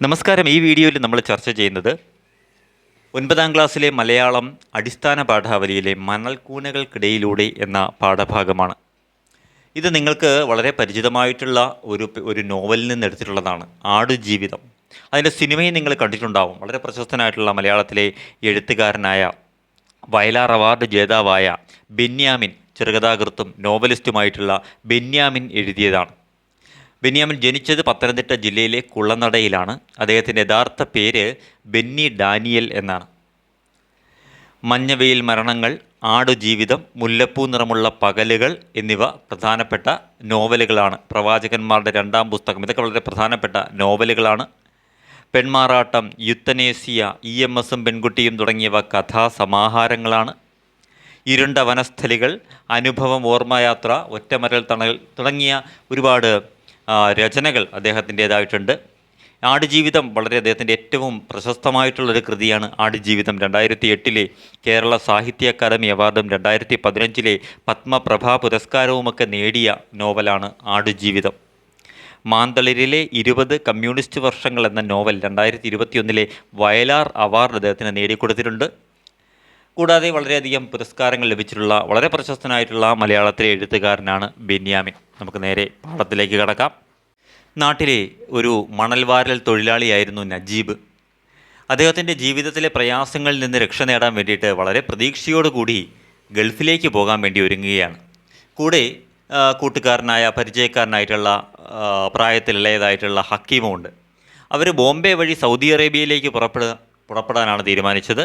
നമസ്കാരം. ഈ വീഡിയോയിൽ നമ്മൾ ചർച്ച ചെയ്യുന്നത് ഒൻപതാം ക്ലാസ്സിലെ മലയാളം അടിസ്ഥാന പാഠാവലിയിലെ മണൽക്കൂനകൾക്കിടയിലൂടെ എന്ന പാഠഭാഗമാണ്. ഇത് നിങ്ങൾക്ക് വളരെ പരിചിതമായിട്ടുള്ള ഒരു ഒരു നോവലിൽ നിന്ന് എടുത്തിട്ടുള്ളതാണ് ആടുജീവിതം അതിന്റെ സിനിമയും നിങ്ങൾ കണ്ടിട്ടുണ്ടാവും. വളരെ പ്രശസ്തനായിട്ടുള്ള മലയാളത്തിലെ എഴുത്തുകാരനായ വയലാർ അവാർഡ് ജേതാവായ ബെന്യാമിൻ ചെറുകഥാകൃത്തും നോവലിസ്റ്റുമായിട്ടുള്ള ബെന്യാമിൻ എഴുതിയതാണ്. ബെന്യാമിൻ ജനിച്ചത് പത്തനംതിട്ട ജില്ലയിലെ കുള്ളനടയിലാണ്. അദ്ദേഹത്തിന്റെ യഥാർത്ഥ പേര് ബെന്നി ഡാനിയൽ എന്നാണ്. മഞ്ഞവെയിൽ മരണങ്ങൾ ആടുജീവിതം മുല്ലപ്പൂ നിറമുള്ള പകലുകൾ എന്നിവ പ്രധാനപ്പെട്ട നോവലുകളാണ്. പ്രവാചകന്മാരുടെ രണ്ടാം പുസ്തകം ഇതൊക്കെ വളരെ പ്രധാനപ്പെട്ട നോവലുകളാണ്. പെൺമാറാട്ടം യുത്തനേസിയ ഇ എം എസും പെൺകുട്ടിയും തുടങ്ങിയവ കഥാസമാഹാരങ്ങളാണ്. ഇരുണ്ട വനസ്ഥലികൾ അനുഭവം ഓർമ്മയാത്ര ഒറ്റമരൽ തണൽ തുടങ്ങിയ ഒരുപാട് രചനകൾ അദ്ദേഹത്തിന്റേതായിട്ടുണ്ട്. ആടുജീവിതം വളരെ അദ്ദേഹത്തിന്റെ ഏറ്റവും പ്രശസ്തമായിട്ടുള്ളൊരു കൃതിയാണ് ആടുജീവിതം. രണ്ടായിരത്തി എട്ടിലെ കേരള സാഹിത്യ അക്കാദമി അവാർഡും രണ്ടായിരത്തി പതിനഞ്ചിലെ പത്മപ്രഭാ പുരസ്കാരവുമൊക്കെ നേടിയ നോവലാണ് ആടുജീവിതം. മാന്തളിരിലെ ഇരുപത് കമ്മ്യൂണിസ്റ്റ് വർഷങ്ങൾ എന്ന നോവൽ രണ്ടായിരത്തി ഇരുപത്തിയൊന്നിലെ വയലാർ അവാർഡ് അദ്ദേഹത്തിന് നേടിക്കൊടുത്തിട്ടുണ്ട്. കൂടാതെ വളരെയധികം പുരസ്കാരങ്ങൾ ലഭിച്ചിട്ടുള്ള വളരെ പ്രശസ്തനായിട്ടുള്ള മലയാളത്തിലെ എഴുത്തുകാരനാണ് ബെന്യാമിൻ. നമുക്ക് നേരെ പാഠത്തിലേക്ക് കടക്കാം. നാട്ടിലെ ഒരു മണൽവാരൽ തൊഴിലാളിയായിരുന്നു നജീബ്. അദ്ദേഹത്തിന്റെ ജീവിതത്തിലെ പ്രയാസങ്ങളിൽ നിന്ന് രക്ഷ നേടാൻ വേണ്ടിയിട്ട് വളരെ പ്രതീക്ഷയോടുകൂടി ഗൾഫിലേക്ക് പോകാൻ വേണ്ടി ഒരുങ്ങുകയാണ്. കൂടെ കൂട്ടുകാരനായ പരിചയക്കാരനായിട്ടുള്ള പ്രായത്തിലുള്ളതായിട്ടുള്ള ഹക്കീമുണ്ട് അവർ ബോംബെ വഴി സൗദി അറേബ്യയിലേക്ക് പുറപ്പെടുക പുറപ്പെടാനാണ് തീരുമാനിച്ചത്.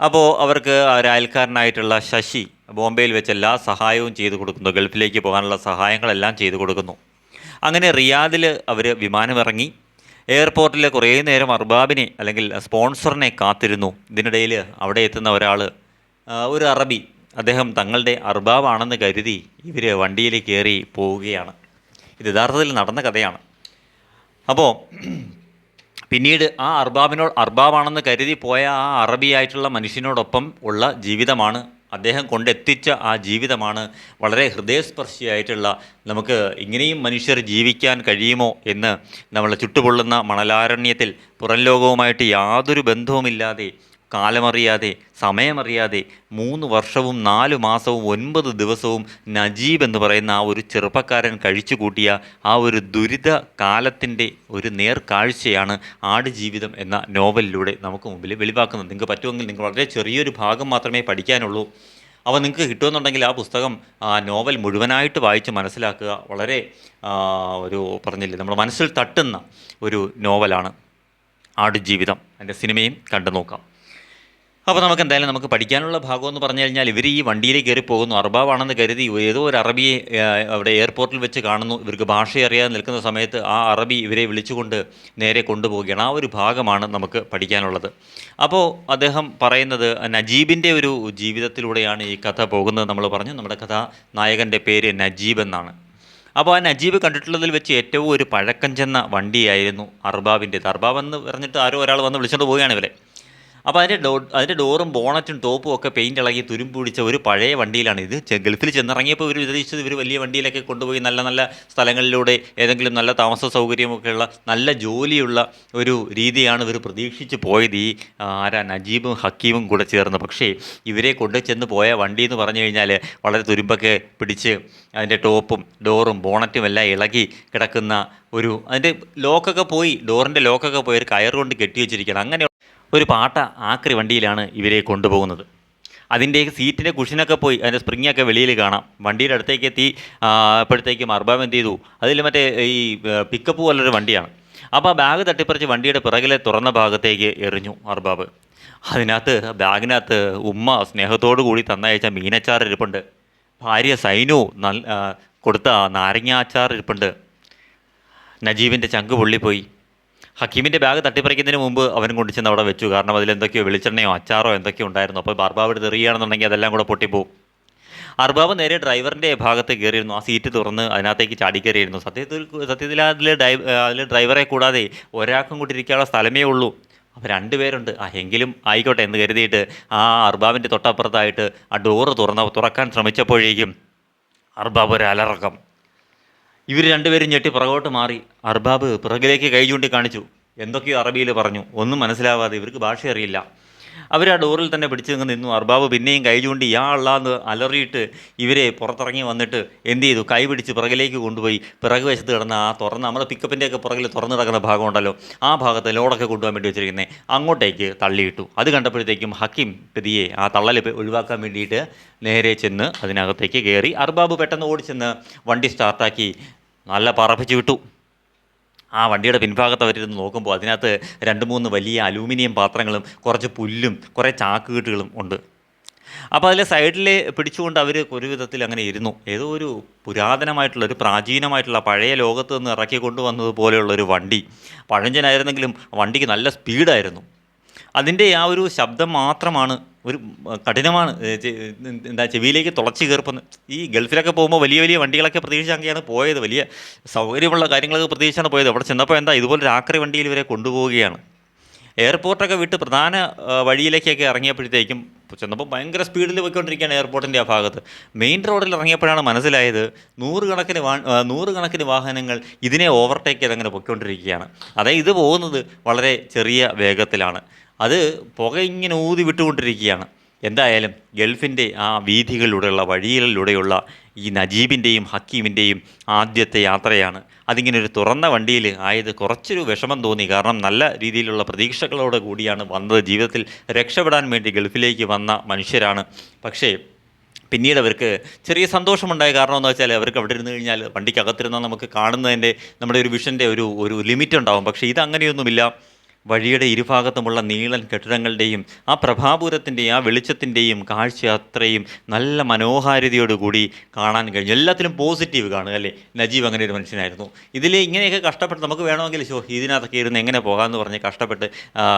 അപ്പോൾ അവർക്ക് ഒരു അയൽക്കാരനായിട്ടുള്ള ശശി ബോംബെയിൽ വെച്ച് എല്ലാ സഹായവും ചെയ്തു കൊടുക്കുന്നു. ഗൾഫിലേക്ക് പോകാനുള്ള സഹായങ്ങളെല്ലാം ചെയ്തു കൊടുക്കുന്നു. അങ്ങനെ റിയാദിൽ അവർ വിമാനമിറങ്ങി. എയർപോർട്ടിൽ കുറേ നേരം അർബാബിനെ അല്ലെങ്കിൽ സ്പോൺസറിനെ കാത്തിരുന്നു. ഇതിനിടയിൽ അവിടെ എത്തുന്ന ഒരാൾ ഒരു അറബി. അദ്ദേഹം തങ്ങളുടെ അർബാബാണെന്ന് കരുതി ഇവർ വണ്ടിയിൽ കയറി പോവുകയാണ്. ഇത് യഥാർത്ഥത്തിൽ നടന്ന കഥയാണ്. അപ്പോൾ പിന്നീട് ആ അർബാബിനോട് അർബാബാണെന്ന് കരുതി പോയ ആ അറബിയായിട്ടുള്ള മനുഷ്യനോടൊപ്പം ഉള്ള ജീവിതമാണ് അദ്ദേഹം കൊണ്ടെത്തിച്ച ആ ജീവിതമാണ്. വളരെ ഹൃദയസ്പർശിയായിട്ടുള്ള നമുക്ക് ഇങ്ങനെയും മനുഷ്യർ ജീവിക്കാൻ കഴിയുമോ എന്ന് നമ്മൾ ചുട്ടുപൊള്ളുന്ന മണലാരണ്യത്തിൽ പുറം ലോകവുമായിട്ട് യാതൊരു ബന്ധവുമില്ലാതെ കാലമറിയാതെ സമയമറിയാതെ മൂന്ന് വർഷവും നാല് മാസവും ഒൻപത് ദിവസവും നജീബ് എന്ന് പറയുന്ന ആ ഒരു ചെറുപ്പക്കാരൻ കഴിച്ചു കൂട്ടിയ ആ ഒരു ദുരിത കാലത്തിന്റെ ഒരു നേർക്കാഴ്ചയാണ് ആടുജീവിതം എന്ന നോവലിലൂടെ നമുക്ക് മുമ്പിൽ വെളിവാക്കുന്നത്. നിങ്ങൾക്ക് പറ്റുമെങ്കിൽ നിങ്ങൾ വളരെ ചെറിയൊരു ഭാഗം മാത്രമേ പഠിക്കാനുള്ളൂ. അപ്പോൾ നിങ്ങൾക്ക് കിട്ടുമെന്നുണ്ടെങ്കിൽ ആ പുസ്തകം ആ നോവൽ മുഴുവനായിട്ട് വായിച്ച് മനസ്സിലാക്കുക. വളരെ ഒരു പറഞ്ഞില്ലേ നമ്മുടെ മനസ്സിൽ തട്ടുന്ന ഒരു നോവലാണ് ആടുജീവിതം അതിന്റെ സിനിമയും കണ്ടു നോക്കാം അപ്പോൾ നമുക്ക് എന്തായാലും നമുക്ക് പഠിക്കാനുള്ള ഭാഗം എന്ന് പറഞ്ഞു കഴിഞ്ഞാൽ ഇവർ ഈ വണ്ടിയിൽ കയറി പോകുന്നു. അറബാവാണെന്ന് കരുതി ഏതോ ഒരു അറബിയെ അവിടെ എയർപോർട്ടിൽ വെച്ച് കാണുന്നു. ഇവർക്ക് ഭാഷ അറിയാതെ നിൽക്കുന്ന സമയത്ത് ആ അറബി ഇവരെ വിളിച്ചുകൊണ്ട് നേരെ കൊണ്ടുപോവുകയാണ്. ആ ഒരു ഭാഗമാണ് നമുക്ക് പഠിക്കാനുള്ളത്. അപ്പോൾ അദ്ദേഹം പറയുന്നത് നജീബിന്റെ ഒരു ജീവിതത്തിലൂടെയാണ് ഈ കഥ പോകുന്നത് നമ്മൾ പറഞ്ഞു. നമ്മുടെ കഥ നായകന്റെ പേര് നജീബ് എന്നാണ്. അപ്പോൾ ആ നജീബ് കണ്ടിട്ടുള്ളതിൽ വെച്ച് ഏറ്റവും ഒരു പഴക്കം ചെന്ന വണ്ടിയായിരുന്നു അർബാബിന്റേത് അർബാബ് എന്ന് പറഞ്ഞിട്ട് ആരോ ഒരാൾ വന്ന് വിളിച്ചുകൊണ്ട് പോവുകയാണ് ഇവരെ. അപ്പോൾ അതിന്റെ ഡോ അതിന്റെ ഡോറും ബോണറ്റും ടോപ്പും ഒക്കെ പെയിന്റ് ഇളകി തുരുമ്പ് പിടിച്ച ഒരു പഴയ വണ്ടിയിലാണ് ഇത്. ഗൾഫിൽ ചെന്നിറങ്ങിയപ്പോൾ ഇവർ വിചാരിച്ചത് ഇവർ വലിയ വണ്ടിയിലൊക്കെ കൊണ്ടുപോയി നല്ല നല്ല സ്ഥലങ്ങളിലൂടെ ഏതെങ്കിലും നല്ല താമസ സൗകര്യമൊക്കെയുള്ള നല്ല ജോലിയുള്ള ഒരു രീതിയാണ് ഇവർ പ്രതീക്ഷിച്ച് പോയത്. ഈ ആരാ? നജീബും ഹക്കീമും കൂടെ ചേർന്ന്. പക്ഷേ ഇവരെ കൊണ്ടു ചെന്ന് പോയ വണ്ടി എന്ന് പറഞ്ഞു കഴിഞ്ഞാൽ വളരെ തുരുമ്പൊക്കെ പിടിച്ച് അതിന്റെ ടോപ്പും ഡോറും ബോണറ്റും എല്ലാം ഇളകി കിടക്കുന്ന ഒരു അതിന്റെ ലോക്കൊക്കെ പോയി. ഡോറിന്റെ ലോക്കൊക്കെ പോയി. ഒരു കയർ കൊണ്ട് കെട്ടി വെച്ചിരിക്കണം അങ്ങനെ ഒരു പാട്ട ആക്രി വണ്ടിയിലാണ് ഇവരെ കൊണ്ടുപോകുന്നത്. അതിന്റെ സീറ്റിന്റെ കുഷിനൊക്കെ പോയി അതിന്റെ സ്പ്രിങ്ങൊക്കെ വെളിയിൽ കാണാം. വണ്ടിയുടെ അടുത്തേക്ക് എത്തി അപ്പോഴത്തേക്കും അർബാബ് എന്ത് ചെയ്തു? അതിൽ മറ്റേ ഈ പിക്കപ്പ് പോലൊരു വണ്ടിയാണ്. അപ്പോൾ ആ ബാഗ് തട്ടിപ്പറിച്ച് വണ്ടിയുടെ പിറകിലെ തുറന്ന ഭാഗത്തേക്ക് എറിഞ്ഞു അർബാബ് അതിനകത്ത് ബാഗിനകത്ത് ഉമ്മ സ്നേഹത്തോടു കൂടി തന്നയച്ച മീനച്ചാർ ഇരിപ്പുണ്ട്. ഭാര്യ സൈനു കൊടുത്ത നാരങ്ങാച്ചാർ ഇരിപ്പുണ്ട്. നജീബിന്റെ ചങ്ക് പൊള്ളിപ്പോയി. ഹക്കീമിന്റെ ബാഗ് തട്ടിപ്പറിക്കുന്നതിന് മുമ്പ് അവൻ കൊണ്ടു ചെന്ന് അവിടെ വെച്ചു. കാരണം അതിൽ എന്തൊക്കെയോ വെളിച്ചെണ്ണയോ അച്ചാറോ എന്തൊക്കെയോ ഉണ്ടായിരുന്നു. അപ്പോൾ ബാർബാവ് എടുത്ത് എറിയുകയാണെന്നുണ്ടെങ്കിൽ അതെല്ലാം കൂടെ പൊട്ടിപ്പോവും. അർബാബ് നേരെ ഡ്രൈവറിന്റെ ഭാഗത്ത് കയറിയിരുന്നു. ആ സീറ്റ് തുറന്ന് അതിനകത്തേക്ക് ചാടിക്കയറിയിരുന്നു സത്യത്തിൽ സത്യത്തിൽ അതിൽ ഡ്രൈവ് അതിൽ ഡ്രൈവറെ കൂടാതെ ഒരാൾക്കും കൂടി ഇരിക്കാനുള്ള സ്ഥലമേ ഉള്ളൂ. അപ്പോൾ രണ്ടുപേരുണ്ട് ആ എങ്കിലും ആയിക്കോട്ടെ എന്ന് കരുതിയിട്ട് ആ അർബാബിന്റെ തൊട്ടപ്പുറത്തായിട്ട് ആ ഡോറ് തുറന്ന തുറക്കാൻ ശ്രമിച്ചപ്പോഴേക്കും അർബാബ് ഒരു അലറക്കം. ഇവർ രണ്ടുപേരും ഞെട്ടി പുറകോട്ട് മാറി. അർബാബ് പിറകിലേക്ക് കൈ ചൂണ്ടി കാണിച്ചു. എന്തൊക്കെയോ അറബിയിൽ പറഞ്ഞു. ഒന്നും മനസ്സിലാവാതെ ഇവർക്ക് ഭാഷ അറിയില്ല അവർ ആ ഡോറിൽ തന്നെ പിടിച്ചു നിന്ന് നിന്നു. അർബാബ് പിന്നെയും കൈ ചൂണ്ടി അല്ലാന്ന് അലറിയിട്ട് ഇവരെ പുറത്തിറങ്ങി വന്നിട്ട് എന്ത് ചെയ്തു? കൈ പിടിച്ച് പിറകിലേക്ക് കൊണ്ടുപോയി. പിറകു വശത്ത് കിടന്ന ആ തുറന്ന് നമ്മുടെ പിക്കപ്പിന്റെയൊക്കെ പുറകിൽ തുറന്നു കിടക്കുന്ന ഭാഗം ഉണ്ടല്ലോ. ആ ഭാഗത്ത് ലോഡൊക്കെ കൊണ്ടുപോകാൻ വേണ്ടി വെച്ചിരിക്കുന്നത് അങ്ങോട്ടേക്ക് തള്ളിയിട്ടു. അത് കണ്ടപ്പോഴത്തേക്കും ഹക്കിം പ്രതിയെ ആ തള്ളൽ ഒഴിവാക്കാൻ വേണ്ടിയിട്ട് നേരെ ചെന്ന് അതിനകത്തേക്ക് കയറി. അർബാബ് പെട്ടെന്ന് ഓടിച്ചെന്ന് വണ്ടി സ്റ്റാർട്ടാക്കി നല്ല പറപ്പിച്ച് വിട്ടു. ആ വണ്ടിയുടെ പിൻഭാഗത്ത് അവരിരുന്ന് നോക്കുമ്പോൾ അതിനകത്ത് രണ്ട് മൂന്ന് വലിയ അലൂമിനിയം പാത്രങ്ങളും കുറച്ച് പുല്ലും കുറേ ചാക്കുകെട്ടുകളും ഉണ്ട്. അപ്പോൾ അതിൽ സൈഡിൽ പിടിച്ചുകൊണ്ട് അവർ ഒരു വിധത്തിൽ അങ്ങനെ ഇരുന്നു. ഏതോ ഒരു പുരാതനമായിട്ടുള്ള ഒരു പ്രാചീനമായിട്ടുള്ള പഴയ ലോകത്ത് നിന്ന് ഇറക്കി കൊണ്ടുവന്നത് പോലെയുള്ള ഒരു വണ്ടി. പഴഞ്ചനായിരുന്നെങ്കിലും വണ്ടിക്ക് നല്ല സ്പീഡായിരുന്നു. അതിന്റെ ആ ഒരു ശബ്ദം മാത്രമാണ് ഒരു കഠിനമാണ്. എന്താ ചെവിയിലേക്ക് തുളച്ച് കയറുന്ന ഈ ഗൾഫിലൊക്കെ പോകുമ്പോൾ വലിയ വലിയ വണ്ടികളൊക്കെ പ്രതീക്ഷിച്ചൊക്കെയാണ് പോയത്. വലിയ സൗകര്യമുള്ള കാര്യങ്ങളൊക്കെ പ്രതീക്ഷിച്ചാണ് പോയത്. അവിടെ ചെന്നപ്പോൾ എന്താ ഇതുപോലെ രാത്രി വണ്ടിയിൽ ഇവരെ കൊണ്ടുപോവുകയാണ്. എയർപോർട്ടൊക്കെ വിട്ട് പ്രധാന വഴിയിലേക്കൊക്കെ ഇറങ്ങിയപ്പോഴത്തേക്കും ചെന്നപ്പോൾ ഭയങ്കര സ്പീഡിൽ പോയിക്കൊണ്ടിരിക്കുകയാണ് എയർപോർട്ടിന്റെ ആ ഭാഗത്ത്. മെയിൻ റോഡിൽ ഇറങ്ങിയപ്പോഴാണ് മനസ്സിലായത് നൂറുകണക്കിന് വാ നൂറുകണക്കിന് വാഹനങ്ങൾ ഇതിനെ ഓവർടേക്ക് ചെയ്ത് അങ്ങനെ പൊയ്ക്കൊണ്ടിരിക്കുകയാണ്. അതായത് ഇത് പോകുന്നത് വളരെ ചെറിയ വേഗത്തിലാണ്. അത് പുക ഇങ്ങനെ ഊതി വിട്ടുകൊണ്ടിരിക്കുകയാണ്. എന്തായാലും ഗൾഫിന്റെ ആ വീഥികളിലൂടെയുള്ള വഴികളിലൂടെയുള്ള ഈ നജീബിന്റെയും ഹക്കീമിന്റെയും ആദ്യത്തെ യാത്രയാണ്. അതിങ്ങനെ ഒരു തുറന്ന വണ്ടിയിൽ ആയത് കുറച്ചൊരു വിഷമം തോന്നി. കാരണം നല്ല രീതിയിലുള്ള പ്രതീക്ഷകളോട് കൂടിയാണ് വന്നത്. ജീവിതത്തിൽ രക്ഷപ്പെടാൻ വേണ്ടി ഗൾഫിലേക്ക് വന്ന മനുഷ്യരാണ്. പക്ഷേ പിന്നീട് അവർക്ക് ചെറിയ സന്തോഷമുണ്ടായ കാരണം എന്ന് വെച്ചാൽ അവർക്ക് അവിടെ ഇരുന്ന് കഴിഞ്ഞാൽ വണ്ടിക്കകത്തിരുന്നാൽ നമുക്ക് കാണുന്നതിന്റെ നമ്മുടെ ഒരു വിഷന്റെ ഒരു ഒരു ലിമിറ്റ് ഉണ്ടാവും. പക്ഷേ ഇതങ്ങനെയൊന്നുമില്ല. വഴിയുടെ ഇരുഭാഗത്തുമുള്ള നീളൻ കെട്ടിടങ്ങളുടെയും ആ പ്രഭാപൂരത്തിന്റെയും ആ വെളിച്ചത്തിന്റെയും കാഴ്ച അത്രയും നല്ല മനോഹാരിതയോടുകൂടി കാണാൻ കഴിഞ്ഞു. എല്ലാത്തിലും പോസിറ്റീവ് കാണുക അല്ലേ? നജീബ് അങ്ങനെ ഒരു മനുഷ്യനായിരുന്നു. ഇതിൽ ഇങ്ങനെയൊക്കെ കഷ്ടപ്പെട്ട് നമുക്ക് വേണമെങ്കിൽ ഷോ ഇതിനകത്തൊക്കെ ഇരുന്ന് എങ്ങനെ പോകാമെന്ന് പറഞ്ഞ് കഷ്ടപ്പെട്ട്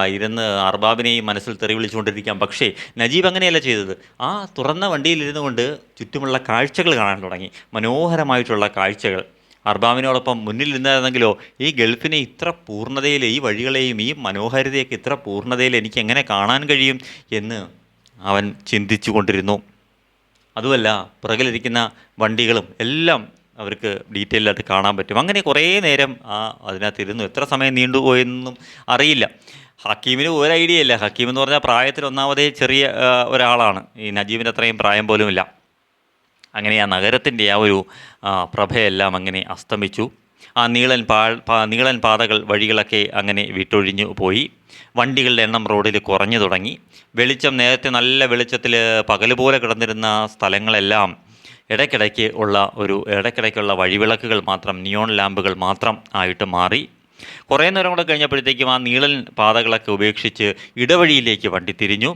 ഇരുന്ന് അർബാബിനെയും മനസ്സിൽ തെറി വിളിച്ചുകൊണ്ടിരിക്കാം. പക്ഷേ നജീബ് അങ്ങനെയല്ല ചെയ്തത്. ആ തുറന്ന വണ്ടിയിലിരുന്നു കൊണ്ട് ചുറ്റുമുള്ള കാഴ്ചകൾ കാണാൻ തുടങ്ങി. മനോഹരമായിട്ടുള്ള കാഴ്ചകൾ. അർബാമിനോടൊപ്പം മുന്നിൽ നിന്നായിരുന്നെങ്കിലോ ഈ ഗൾഫിനെ ഇത്ര പൂർണതയിൽ ഈ വഴികളെയും ഈ മനോഹാരിതയൊക്കെ ഇത്ര പൂർണതയിൽ എനിക്ക് എങ്ങനെ കാണാൻ കഴിയും എന്ന് അവൻ ചിന്തിച്ചു കൊണ്ടിരുന്നു അതുമല്ല പുറകിലിരിക്കുന്ന വണ്ടികളും എല്ലാം അവർക്ക് ഡീറ്റെയിൽ കാണാൻ പറ്റും. അങ്ങനെ കുറേ നേരം ആ അതിനകത്തിരുന്നു. എത്ര സമയം നീണ്ടുപോയെന്നും അറിയില്ല. ഹക്കീമിന് ഒരു ഐഡിയ ഇല്ല. ഹക്കീം എന്ന് പറഞ്ഞാൽ പ്രായത്തിൽ ഒന്നാമതേ ചെറിയ ഒരാളാണ്. ഈ നജീബിന്റെ അത്രയും പ്രായം പോലുമില്ല. അങ്ങനെ ആ നഗരത്തിന്റെ ആ ഒരു പ്രഭയെല്ലാം അങ്ങനെ അസ്തമിച്ചു. ആ നീളൻ പാ നീളൻ പാതകൾ വഴികളൊക്കെ അങ്ങനെ വിട്ടൊഴിഞ്ഞു പോയി. വണ്ടികളുടെ എണ്ണം റോഡിൽ കുറഞ്ഞു തുടങ്ങി. വെളിച്ചം നേരത്തെ നല്ല വെളിച്ചത്തിൽ പകൽ പോലെ കിടന്നിരുന്ന സ്ഥലങ്ങളെല്ലാം ഇടയ്ക്കിടയ്ക്ക് ഉള്ള ഒരു ഇടയ്ക്കിടയ്ക്കുള്ള വഴിവിളക്കുകൾ മാത്രം നിയോൺ ലാമ്പുകൾ മാത്രം ആയിട്ട് മാറി. കുറേ നേരം കൂടെ കഴിഞ്ഞപ്പോഴത്തേക്കും ആ നീളൻ പാതകളൊക്കെ ഉപേക്ഷിച്ച് ഇടവഴിയിലേക്ക് വണ്ടി തിരിഞ്ഞു.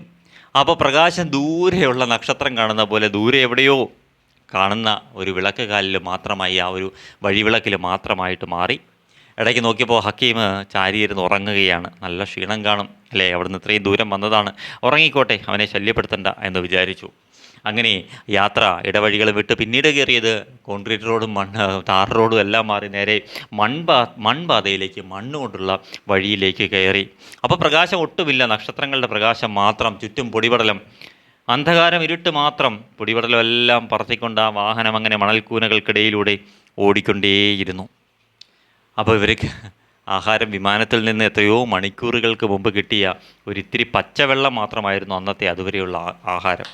അപ്പോൾ പ്രകാശം ദൂരെയുള്ള നക്ഷത്രം കാണുന്ന പോലെ ദൂരെ എവിടെയോ കാണുന്ന ഒരു വിളക്ക് കാലിൽ മാത്രമായി ആ ഒരു വഴിവിളക്കിൽ മാത്രമായിട്ട് മാറി. ഇടയ്ക്ക് നോക്കിയപ്പോൾ ഹക്കീം ചാരിയിരുന്ന് ഉറങ്ങുകയാണ്. നല്ല ക്ഷീണം കാണും അല്ലേ? അവിടുന്ന് ഇത്രയും ദൂരം വന്നതാണ്. ഉറങ്ങിക്കോട്ടെ അവനെ ശല്യപ്പെടുത്തണ്ട എന്ന് വിചാരിച്ചു. അങ്ങനെ യാത്ര ഇടവഴികൾ വിട്ട് പിന്നീട് കയറിയത് കോൺക്രീറ്റ് റോഡും മണ്ണ് ടാർ റോഡും എല്ലാം മാറി നേരെ മൺപാ മൺപാതയിലേക്ക് മണ്ണ് കൊണ്ടുള്ള വഴിയിലേക്ക് കയറി. അപ്പോൾ പ്രകാശം ഒട്ടുമില്ല. നക്ഷത്രങ്ങളുടെ പ്രകാശം മാത്രം ചുറ്റും പൊടിപടലം അന്ധകാരം ഇരുട്ട് മാത്രം പൊടിപടലമെല്ലാം പറത്തിക്കൊണ്ട് ആ വാഹനം അങ്ങനെ മണൽക്കൂനകൾക്കിടയിലൂടെ ഓടിക്കൊണ്ടേയിരുന്നു. അപ്പോൾ ഇവർക്ക് ആഹാരം വിമാനത്തിൽ നിന്ന് എത്രയോ മണിക്കൂറുകൾക്ക് മുമ്പ് കിട്ടിയ ഒരിത്തിരി പച്ചവെള്ളം മാത്രമായിരുന്നു അന്നത്തെ അതുവരെയുള്ള ആഹാരം.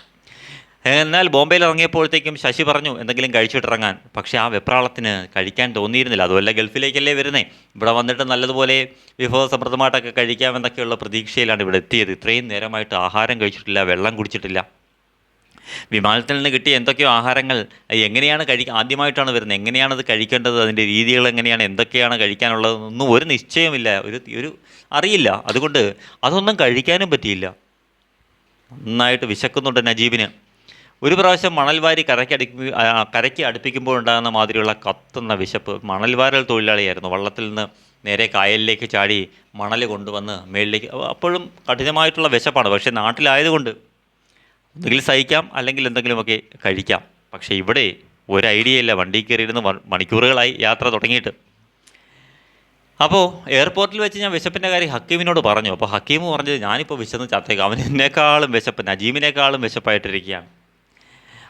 എന്നാൽ ബോംബെയിൽ ഇറങ്ങിയപ്പോഴത്തേക്കും ശശി പറഞ്ഞു എന്തെങ്കിലും കഴിച്ചിട്ടിറങ്ങാൻ. പക്ഷേ ആ വെപ്രാളത്തിന് കഴിക്കാൻ തോന്നിയിരുന്നില്ല. അതുമല്ല ഗൾഫിലേക്കല്ലേ വരുന്നേ? ഇവിടെ വന്നിട്ട് നല്ലതുപോലെ വിഭവസമൃദ്ധമായിട്ടൊക്കെ കഴിക്കാമെന്നൊക്കെയുള്ള പ്രതീക്ഷയിലാണ് ഇവിടെ എത്തിയത്. ഇത്രയും നേരമായിട്ട് ആഹാരം കഴിച്ചിട്ടില്ല വെള്ളം കുടിച്ചിട്ടില്ല. വിമാനത്തിൽ നിന്ന് കിട്ടിയ എന്തൊക്കെയോ ആഹാരങ്ങൾ എങ്ങനെയാണ് കഴി ആദ്യമായിട്ടാണ് വരുന്നത്. എങ്ങനെയാണത് കഴിക്കേണ്ടത്? അതിന്റെ രീതികൾ എങ്ങനെയാണ്? എന്തൊക്കെയാണ് കഴിക്കാനുള്ളതെന്നൊന്നും ഒരു നിശ്ചയമില്ല ഒരു ഒരു അറിയില്ല. അതുകൊണ്ട് അതൊന്നും കഴിക്കാനും പറ്റിയില്ല. നന്നായിട്ട് വിശക്കുന്നുണ്ട് നജീബിന്. ഒരു പ്രാവശ്യം മണൽവാരി കരയ്ക്ക് അടുപ്പി കരയ്ക്ക് അടുപ്പിക്കുമ്പോൾ ഉണ്ടാകുന്ന മാതിരിയുള്ള കത്തുന്ന വിശപ്പ് മണൽവാരൽ തൊഴിലാളിയായിരുന്നു. വള്ളത്തിൽ നിന്ന് നേരെ കായലിലേക്ക് ചാടി മണൽ കൊണ്ടുവന്ന് മേളിലേക്ക് അപ്പോഴും കഠിനമായിട്ടുള്ള വിശപ്പാണ്. പക്ഷേ നാട്ടിലായതുകൊണ്ട് ഒന്നുകിൽ സഹിക്കാം അല്ലെങ്കിൽ എന്തെങ്കിലുമൊക്കെ കഴിക്കാം. പക്ഷേ ഇവിടെ ഒരു ഐഡിയ ഇല്ല വണ്ടി കയറിയിരുന്ന് മണിക്കൂറുകളായി യാത്ര തുടങ്ങിയിട്ട്. അപ്പോൾ എയർപോർട്ടിൽ വെച്ച് ഞാൻ വിശപ്പിന്റെ കാര്യം ഹക്കീമിനോട് പറഞ്ഞു. അപ്പോൾ ഹക്കീം പറഞ്ഞത് ഞാനിപ്പോൾ വിശന്ന് ചത്തേക്കാം. അവൻ എന്നെക്കാളും വിശപ്പ് നജീമിനേക്കാളും വിശപ്പായിട്ടിരിക്കുകയാണ്.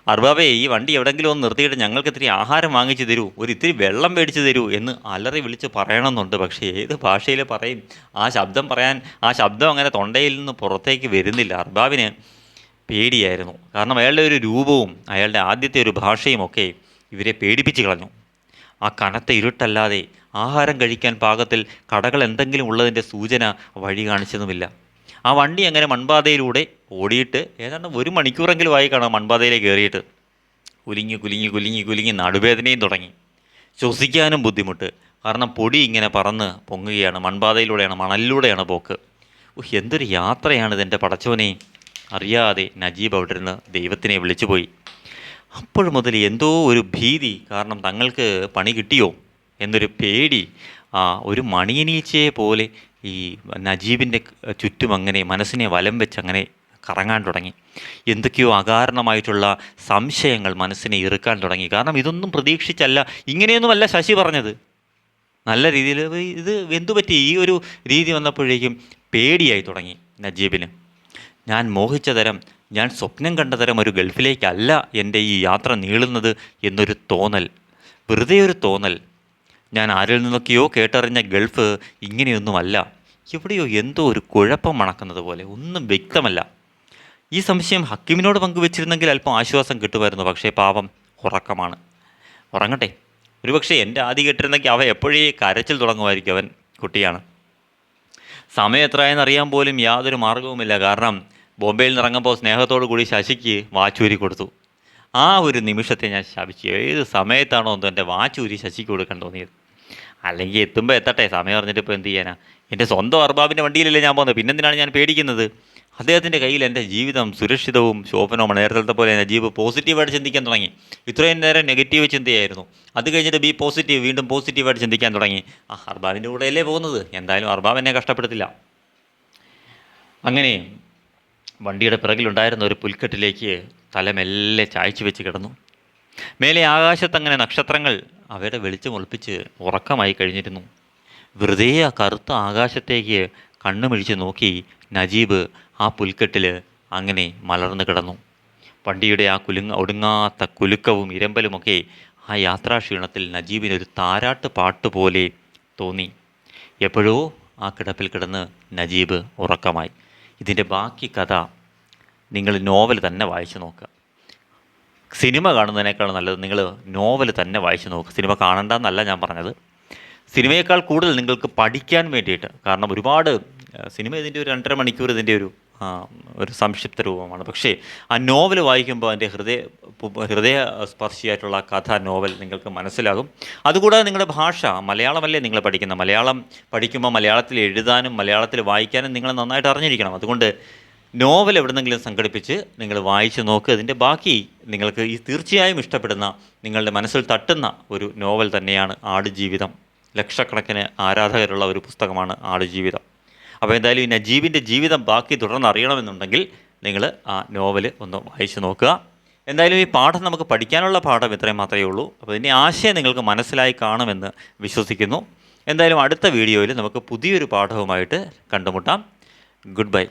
അർബാബേ ഈ വണ്ടി എവിടെങ്കിലും ഒന്ന് നിർത്തിയിട്ട് ഞങ്ങൾക്ക് ഇത്തിരി ആഹാരം വാങ്ങിച്ചു തരൂ. ഒരു ഇത്തിരി വെള്ളം മേടിച്ചു തരൂ എന്ന് അലറി വിളിച്ച് പറയണമെന്നുണ്ട്. പക്ഷേ ഏത് ഭാഷയിൽ പറയും? ആ ശബ്ദം പറയാൻ ആ ശബ്ദം അങ്ങനെ തൊണ്ടയിൽ നിന്ന് പുറത്തേക്ക് വരുന്നില്ല. അർബാബിന് പേടിയായിരുന്നു. കാരണം അയാളുടെ ഒരു രൂപവും അയാളുടെ ആദ്യത്തെ ഒരു ഭാഷയും ഒക്കെ ഇവരെ പേടിപ്പിച്ച് കളഞ്ഞു. ആ കനത്ത ഇരുട്ടല്ലാതെ ആഹാരം കഴിക്കാൻ പാകത്തിൽ കടകൾ എന്തെങ്കിലും ഉള്ളതിന്റെ സൂചന വഴി കാണിച്ചതുമില്ല. ആ വണ്ടി അങ്ങനെ മൺപാതയിലൂടെ ഓടിയിട്ട് ഏതാണ്ട് ഒരു മണിക്കൂറെങ്കിലും ആയി കാണാം മൺപാതയിലേക്ക് കയറിയിട്ട്. കുലുങ്ങി കുലുങ്ങി കുലുങ്ങി കുലുങ്ങി നടുവേദനയും തുടങ്ങി. ശ്വസിക്കാനും ബുദ്ധിമുട്ട്. കാരണം പൊടി ഇങ്ങനെ പറന്ന് പൊങ്ങുകയാണ്. മൺപാതയിലൂടെയാണ് മണലിലൂടെയാണ് പോക്ക്. എന്തൊരു യാത്രയാണ് ഇതെന്റെ പടച്ചവനെ. അറിയാതെ നജീബ് അവിടെ നിന്ന് ദൈവത്തിനെ വിളിച്ചുപോയി. അപ്പോൾ മുതൽ എന്തോ ഒരു ഭീതി കാരണം തങ്ങൾക്ക് പണി കിട്ടിയോ എന്നൊരു പേടി ആ ഒരു മണിയനീച്ചയെ പോലെ ഈ നജീബിന്റെ ചുറ്റും അങ്ങനെ മനസ്സിനെ വലം വെച്ച് അങ്ങനെ കറങ്ങാൻ തുടങ്ങി. എന്തൊക്കെയോ അകാരണമായിട്ടുള്ള സംശയങ്ങൾ മനസ്സിനെ ഇറുക്കാൻ തുടങ്ങി. കാരണം ഇതൊന്നും പ്രതീക്ഷിച്ചല്ല. ഇങ്ങനെയൊന്നുമല്ല ശശി പറഞ്ഞത്. നല്ല രീതിയിൽ ഇത് എന്തു പറ്റി? ഈ ഒരു രീതി വന്നപ്പോഴേക്കും പേടിയായി തുടങ്ങി നജീബിന്. ഞാൻ മോഹിച്ച തരം ഞാൻ സ്വപ്നം കണ്ട തരം ഒരു ഗൾഫിലേക്കല്ല എന്റെ ഈ യാത്ര നീളുന്നത് എന്നൊരു തോന്നൽ. വെറുതെ ഒരു തോന്നൽ. ഞാൻ ആരിൽ നിന്നൊക്കെയോ കേട്ടറിഞ്ഞ ഗൾഫ് ഇങ്ങനെയൊന്നുമല്ല. എവിടെയോ എന്തോ ഒരു കുഴപ്പം മണക്കുന്നത് പോലെ ഒന്നും വ്യക്തമല്ല. ഈ സംശയം ഹക്കീമിനോട് പങ്കുവെച്ചിരുന്നെങ്കിൽ അല്പം ആശ്വാസം കിട്ടുമായിരുന്നു പക്ഷേ പാവം ഉറക്കമാണ്. ഉറങ്ങട്ടെ. ഒരുപക്ഷെ എന്റെ ആദ്യം കേട്ടിരുന്നെങ്കിൽ അവ എപ്പോഴേ കരച്ചിൽ തുടങ്ങുമായിരിക്കും അവൻ കുട്ടിയാണ്. സമയം എത്രയെന്ന് അറിയാൻ പോലും യാതൊരു മാർഗവുമില്ല കാരണം ബോംബെയിൽ നിന്ന് ഇറങ്ങുമ്പോൾ സ്നേഹത്തോടു കൂടി ശശിക്ക് വാച്ചൂരി കൊടുത്തു. ആ ഒരു നിമിഷത്തെ ഞാൻ ശപിച്ചു. ഏത് സമയത്താണോ എന്തോ എന്റെ വാച്ചൂരി ശശിക്ക് കൊടുക്കാൻ തോന്നിയത്. അല്ലെങ്കിൽ എത്തുമ്പോൾ എത്തട്ടെ സമയം അറിഞ്ഞിട്ട് ഇപ്പോൾ എന്ത് ചെയ്യാനാ? എന്റെ സ്വന്തം അർബാബിന്റെ വണ്ടിയിലല്ലേ ഞാൻ പോകുന്നത്? പിന്നെന്തിനാണ് ഞാൻ പേടിക്കുന്നത്? അദ്ദേഹത്തിന്റെ കയ്യിൽ എന്റെ ജീവിതം സുരക്ഷിതവും ശോഭനവുമാണ് നേരത്തെ പോലെ നജീബ് പോസിറ്റീവായിട്ട് ചിന്തിക്കാൻ തുടങ്ങി. ഇത്രയും നേരം നെഗറ്റീവ് ചിന്തയായിരുന്നു. അത് കഴിഞ്ഞിട്ട് ബി പോസിറ്റീവ് വീണ്ടും പോസിറ്റീവായിട്ട് ചിന്തിക്കാൻ തുടങ്ങി. ആ അർബാബിന്റെ കൂടെയല്ലേ പോകുന്നത്? എന്തായാലും അർബാബ് എന്നെ കഷ്ടപ്പെടുത്തില്ല. അങ്ങനെ വണ്ടിയുടെ പിറകിലുണ്ടായിരുന്ന ഒരു പുൽക്കെട്ടിലേക്ക് തലമെല്ലെ ചായച്ചു വെച്ച് കിടന്നു. മേലെ ആകാശത്തങ്ങനെ നക്ഷത്രങ്ങൾ അവയുടെ വെളിച്ചം ഒളിപ്പിച്ച് ഉറക്കമായി കഴിഞ്ഞിരുന്നു. വെറുതെ ആ കറുത്ത ആകാശത്തേക്ക് കണ്ണുമിഴിച്ച് നോക്കി നജീബ് ആ പുൽക്കെട്ടിൽ അങ്ങനെ മലർന്നു കിടന്നു. വണ്ടിയുടെ ആ കുലുങ്ങ ഒടുങ്ങാത്ത കുലുക്കവും ഇരമ്പലുമൊക്കെ ആ യാത്രാക്ഷീണത്തിൽ നജീബിനൊരു താരാട്ട് പാട്ട് പോലെ തോന്നി. എപ്പോഴോ ആ കിടപ്പിൽ കിടന്ന് നജീബ് ഉറക്കമായി. ഇതിന്റെ ബാക്കി കഥ നിങ്ങൾ നോവൽ തന്നെ വായിച്ചു നോക്കുക. സിനിമ കാണുന്നതിനേക്കാൾ നല്ലത് നിങ്ങൾ നോവൽ തന്നെ വായിച്ചു നോക്കുക. സിനിമ കാണണ്ടെന്നല്ല ഞാൻ പറഞ്ഞത്. സിനിമയേക്കാൾ കൂടുതൽ നിങ്ങൾക്ക് പഠിക്കാൻ വേണ്ടിയിട്ട് കാരണം ഒരുപാട് സിനിമ ഇതിന്റെ ഒരു രണ്ടര മണിക്കൂർ ഇതിന്റെ ഒരു ഒരു സംക്ഷിപ്ത രൂപമാണ്. പക്ഷേ ആ നോവൽ വായിക്കുമ്പോൾ അതിന്റെ ഹൃദയ ഹൃദയ സ്പർശിയായിട്ടുള്ള കഥ നോവൽ നിങ്ങൾക്ക് മനസ്സിലാകും. അതുകൂടാതെ നിങ്ങളുടെ ഭാഷ മലയാളമല്ലേ നിങ്ങൾ പഠിക്കുന്ന മലയാളം പഠിക്കുമ്പോൾ മലയാളത്തിൽ എഴുതാനും മലയാളത്തിൽ വായിക്കാനും നിങ്ങൾ നന്നായിട്ട് അറിഞ്ഞിരിക്കണം. അതുകൊണ്ട് നോവൽ എവിടെന്നെങ്കിലും സംഘടിപ്പിച്ച് നിങ്ങൾ വായിച്ച് നോക്കുക അതിന്റെ ബാക്കി നിങ്ങൾക്ക് ഈ തീർച്ചയായും ഇഷ്ടപ്പെടുന്ന നിങ്ങളുടെ മനസ്സിൽ തട്ടുന്ന ഒരു നോവൽ തന്നെയാണ് ആടുജീവിതം. ലക്ഷക്കണക്കിന് ആരാധകരുള്ള ഒരു പുസ്തകമാണ് ആടുജീവിതം. അപ്പോൾ എന്തായാലും ഈ നജീബിന്റെ ജീവിതം ബാക്കി തുടർന്ന് അറിയണമെന്നുണ്ടെങ്കിൽ നിങ്ങൾ ആ നോവൽ ഒന്ന് വായിച്ചു നോക്കുക. എന്തായാലും ഈ പാഠം നമുക്ക് പഠിക്കാനുള്ള പാഠം ഇത്രയും മാത്രമേ ഉള്ളൂ. അപ്പോൾ ഇതിന്റെ ആശയം നിങ്ങൾക്ക് മനസ്സിലായി കാണുമെന്ന് വിശ്വസിക്കുന്നു. എന്തായാലും അടുത്ത വീഡിയോയിൽ നമുക്ക് പുതിയൊരു പാഠവുമായിട്ട് കണ്ടുമുട്ടാം. Good bye.